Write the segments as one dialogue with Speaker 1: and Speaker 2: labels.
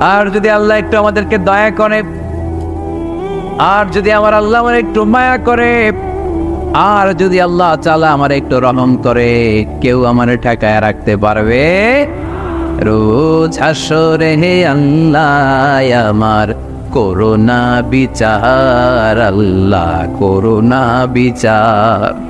Speaker 1: আর যদি আল্লাহ একটু আমাদেরকে দয়া করে, আর যদি আমার আল্লাহ আমার একটু মায়া করে, আর যদি আল্লাহ চালা আমার একটু রহম করে, কেউ আমার ঠেকায় রাখতে পারবে? রোজ হাসরে হে আল্লাহ, আমার করোনা বিচার, আল্লাহ করোনা বিচার।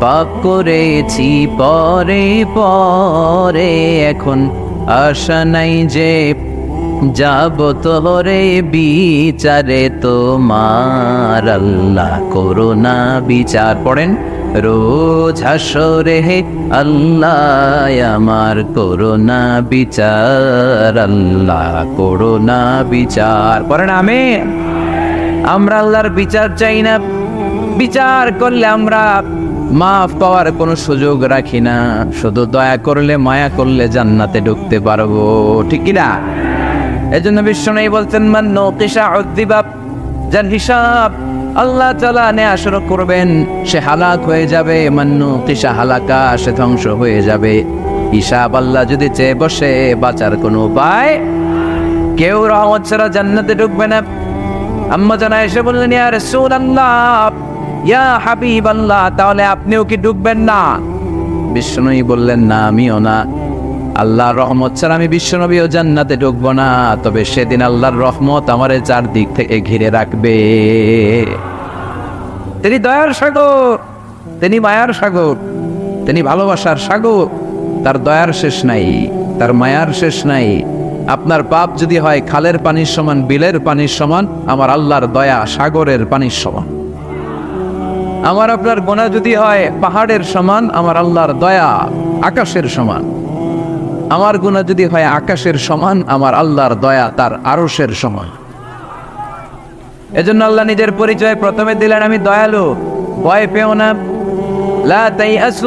Speaker 1: পাপ করেছি পরে পরে, এখন আশা নাই যে যাব তোরে বিচারে তোমার আল্লাহ করোনা বিচার। পড়েন, রোজ হাসরে হে আল্লাহ, আমার করোনা বিচার, আল্লাহ করোনা বিচার। পড়েন আমি আমরা আল্লাহর বিচার চাই না। বিচার করলে আমরা মাফ পাওয়ার কোনো সুযোগ রাখি না। শুধু দয়া করলে, মায়া করলে জান্নাতে ঢুকতে পারব। ঠিক কি এই জন্য বিশ্ব নেই বলছেন, মান নৌকিসা উদ্দিবাব যার হিসাব আল্লাহ তালা নেয়া শুরু করবেন, সে হালাক হয়ে যাবে। মান্নু কিসা হালাকা, সে ধ্বংস হয়ে যাবে। হিসাব আল্লাহ যদি চেয়ে বসে, বাঁচার কোনো উপায় কেউ রহমত ছাড়া জান্নাতে ঢুকবে না। আম্মা জানা এসে বললেন, ইয়া রাসূল আল্লাহ ইয়া হাবিব আল্লাহ তাহলে আপনিও কি ডুববেন না? বিষ্ণুই বললেন না আমিও না। আল্লাহর রহমত ছাড়া আমি বিশ্বনবীও জান্নাতে ঢুকবো না। তবে সেদিন আল্লাহর রহমত আমার চারদিক থেকে ঘিরে রাখবে। তিনি দয়ার সাগর তিনি মায়ার সাগর তিনি ভালোবাসার সাগর। তার দয়ার শেষ নাই তার মায়ার শেষ নাই। আপনার পাপ যদি হয় খালের পানির সমান বিলের পানির সমান আমার আল্লাহর দয়া সাগরের পানির সমান। আমার আপনার গোনা যদি হয়, পাহাড়ের সমান, আমার আল্লাহর দয়া আকাশের সমান। আমার গুণা যদি হয়, আকাশের সমান, আমার আল্লাহর দয়া তার আরসের সমান। এজন্য আল্লাহ নিজের পরিচয় প্রথমে দিলেন, আমি দয়ালু, ভয় পেও না। লা তাইয়াসু